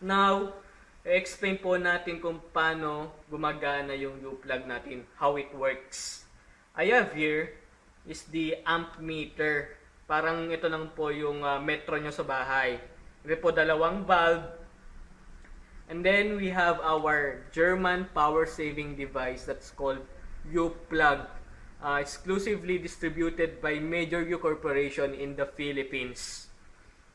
now, explain po natin kung paano gumagana yung U-plug natin, how it works. I have here is the amp meter. Parang ito lang po yung ah, metro nyo sa bahay. Ito po dalawang valve. And then we have our German power saving device that's called U-plug. Uh, exclusively distributed by Major U Corporation in the Philippines.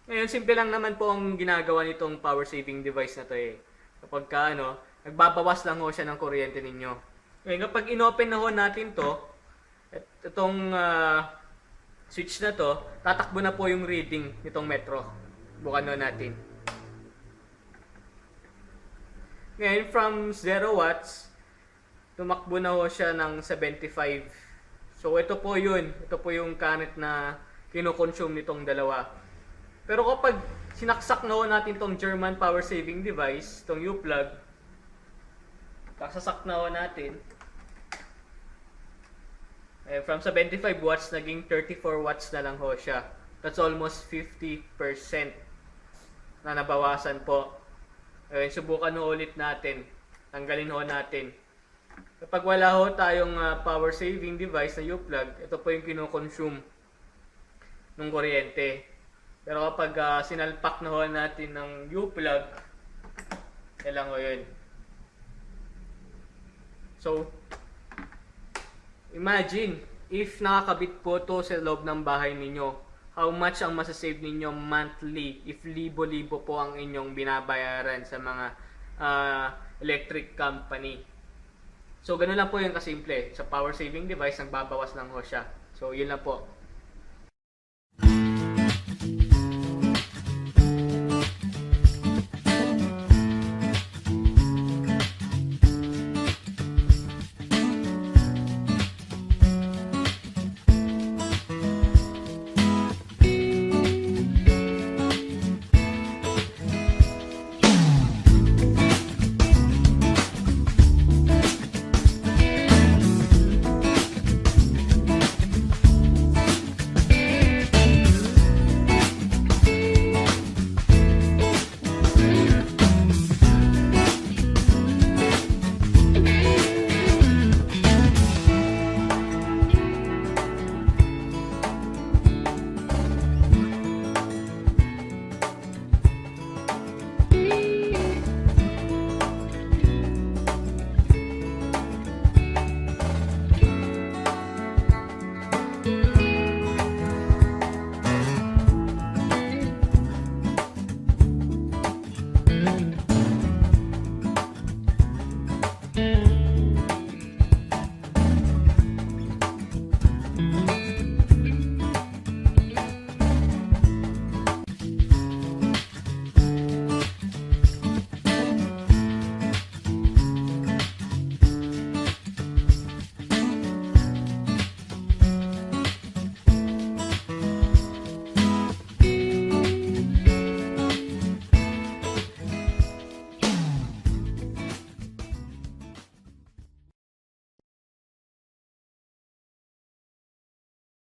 Ngayon, simple lang naman po ang ginagawa nitong power saving device na to eh. Kapag ka, ano, nagbabawas lang ho siya ng kuryente ninyo. Ngayon, kapag inopen na ho natin to, et- itong ah, switch na to, tatakbo na po yung reading nitong metro. Bukan ho natin. Ngayon, from 0 watts, tumakbo na ho siya ng 75. So, ito po yun. Ito po yung current na kinokonsume nitong dalawa. Pero kapag sinaksak na natin tong German power saving device, tong U-plug, sasak na ho natin, eh, from 75 watts, naging 34 watts na lang ho siya. That's almost 50% na nabawasan po. Eh, subukan ho ulit natin. Tanggalin ho natin. Kapag wala ho tayong ah, power saving device na U-plug, ito po yung kinokonsume ng kuryente. Pero kapag ah, sinalpak na natin ng U-plug, yan lang ho yun. So, imagine, if nakakabit po to sa loob ng bahay ninyo, how much ang masasave ninyo monthly if libo-libo po ang inyong binabayaran sa mga ah, electric company. So, ganun lang po yung kasimple. Sa power saving device, nagbabawas lang ho siya. So, yun lang po.